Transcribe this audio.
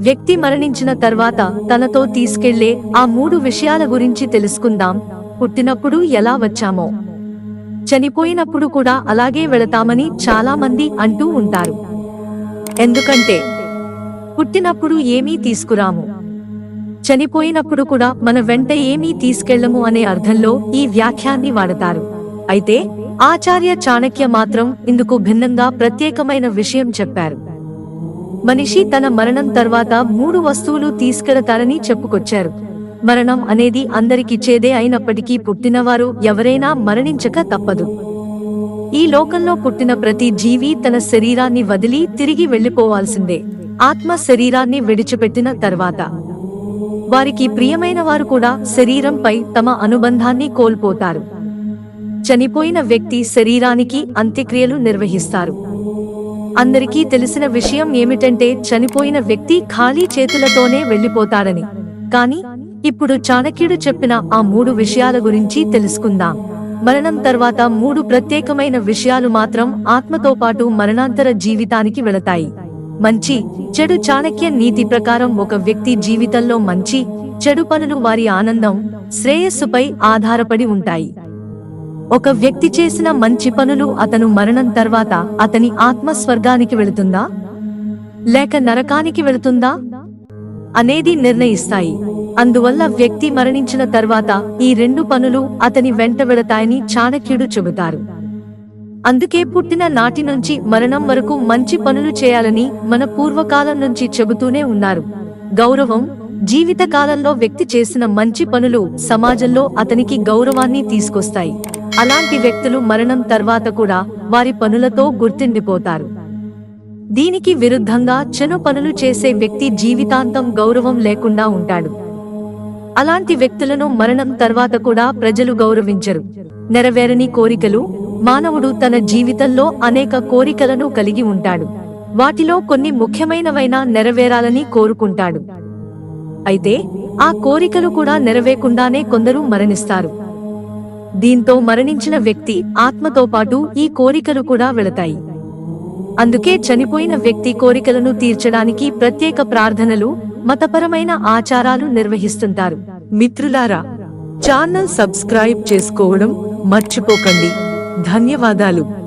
వ్యక్తి మరణించిన తర్వాత తనతో తీసుకెళ్ళే ఆ మూడు విషయాల గురించి తెలుసుకుందాం. పుట్టినప్పుడు ఎలా వచ్చామో. చనిపోయినప్పుడు కూడా అలాగే వెళతామని చాలా మంది అంటూ ఉంటారు. ఎందుకంటే పుట్టినప్పుడు ఏమీ తీసుకురాము. చనిపోయినప్పుడు కూడా మన వెంట ఏమీ తీసుకెళ్ళము అనే అర్థంలో ఈ వ్యాఖ్యాన్ని వాడతారు. అయితే ఆచార్య చాణక్య మాత్రం ఇందుకు భిన్నంగా ప్రత్యేకమైన విషయం చెప్పారు. మనిషి తన మరణం తర్వాత మూడు వస్తువులు తీసుకెళతారని చెప్పుకొచ్చారు. మరణం అనేది అందరికిచ్చేదే అయినప్పటికీ పుట్టినవారు ఎవరైనా మరణించక తప్పదు. ఈ లోకంలో పుట్టిన ప్రతి జీవి తన శరీరాన్ని వదిలి తిరిగి వెళ్ళిపోవాల్సిందే ఆత్మ శరీరాన్ని విడిచిపెట్టిన తర్వాత. వారికి ప్రియమైన వారు కూడా శరీరంపై తమ అనుబంధాన్ని కోల్పోతారు. చనిపోయిన వ్యక్తి శరీరానికి అంత్యక్రియలు నిర్వహిస్తారు. అందరికీ తెలిసిన విషయం ఏమిటంటే చనిపోయిన వ్యక్తి ఖాళీ చేతులతోనే వెళ్ళిపోతాడని కాని ఇప్పుడు చాణక్యుడు చెప్పిన ఆ మూడు విషయాల గురించి తెలుసుకుందాం. మరణం తర్వాత మూడు ప్రత్యేకమైన విషయాలు మాత్రం ఆత్మతో పాటు మరణాంతర జీవితానికి వెళతాయి. మంచి చెడు చాణక్య నీతి ప్రకారం ఒక వ్యక్తి జీవితంలో మంచి చెడు పనులు వారి ఆనందం శ్రేయస్సుపై ఆధారపడి ఉంటాయి. ఒక వ్యక్తి చేసిన మంచి పనులు అతను మరణం తర్వాత అతని ఆత్మ స్వర్గానికి వెళుతుందా? లేక నరకానికి వెళుతుందా? అనేది నిర్ణయిస్తాయి. అందువల్ల వ్యక్తి మరణించిన తర్వాత ఈ రెండు పనులు అతని వెంట వెళతాయని చాణక్యుడు చెబుతారు. అందుకే పుట్టిన నాటి నుంచి మరణం వరకు మంచి పనులు చేయాలని మన పూర్వకాలం నుంచి చెబుతూనే ఉన్నారు. గౌరవం జీవిత కాలంలో వ్యక్తి చేసిన మంచి పనులు సమాజంలో అతనికి గౌరవాన్ని తీసుకొస్తాయి. అలాంటి వ్యక్తులు మరణం తర్వాత కూడా వారి పనులతో గుర్తిండిపోతారు. దీనికి విరుద్ధంగా చెను పనులు చేసే వ్యక్తి జీవితాంతం గౌరవం లేకుండా ఉంటాడు. అలాంటి వ్యక్తులను మరణం తర్వాత కూడా ప్రజలు గౌరవించరు. నెరవేరని కోరికలు మానవుడు తన జీవితంలో అనేక కోరికలను కలిగి ఉంటాడు. వాటిలో కొన్ని ముఖ్యమైనవైన నెరవేరాలని కోరుకుంటాడు. అయితే ఆ కోరికలు కూడా నెరవేకుండానే కొందరు మరణిస్తారు. దీంతో మరణించిన వ్యక్తి ఆత్మతో పాటు ఈ కోరికలు కూడా వెళతాయి. అందుకే చనిపోయిన వ్యక్తి కోరికలను తీర్చడానికి ప్రత్యేక ప్రార్థనలు మతపరమైన ఆచారాలు నిర్వహిస్తుంటారు. మిత్రులారా ఛానల్ సబ్స్క్రైబ్ చేసుకోవడం మర్చిపోకండి. ధన్యవాదాలు.